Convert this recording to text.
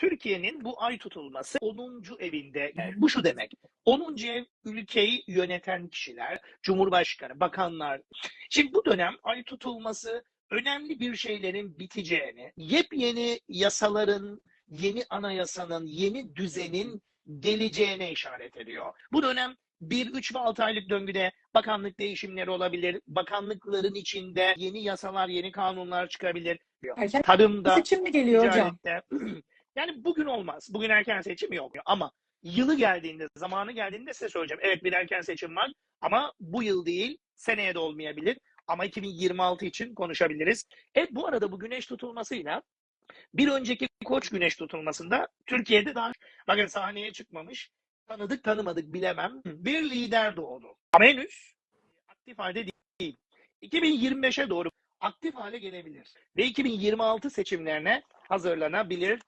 Türkiye'nin bu ay tutulması 10. evinde. Yani bu şu demek. 10. ev ülkeyi yöneten kişiler, cumhurbaşkanı, bakanlar. Şimdi bu dönem ay tutulması önemli bir şeylerin biteceğini, yepyeni yasaların, yeni anayasanın, yeni düzenin geleceğine işaret ediyor. Bu dönem 1, 3 ve 6 aylık döngüde bakanlık değişimleri olabilir. Bakanlıkların içinde yeni yasalar, yeni kanunlar çıkabilir. Erken Tarımda, seçim mi geliyor hocam? Yani bugün olmaz. Bugün erken seçim yok. Ama yılı geldiğinde, zamanı geldiğinde size söyleyeceğim. Evet bir erken seçim var ama bu yıl değil, seneye de olmayabilir. Ama 2026 için konuşabiliriz. Evet bu arada bu güneş tutulmasıyla bir önceki koç güneş tutulmasında Türkiye'de daha bakın sahneye çıkmamış. Tanıdık tanımadık bilemem. Bir lider doğdu. Ama henüz aktif halde değil. 2025'e doğru aktif hale gelebilir. Ve 2026 seçimlerine hazırlanabilir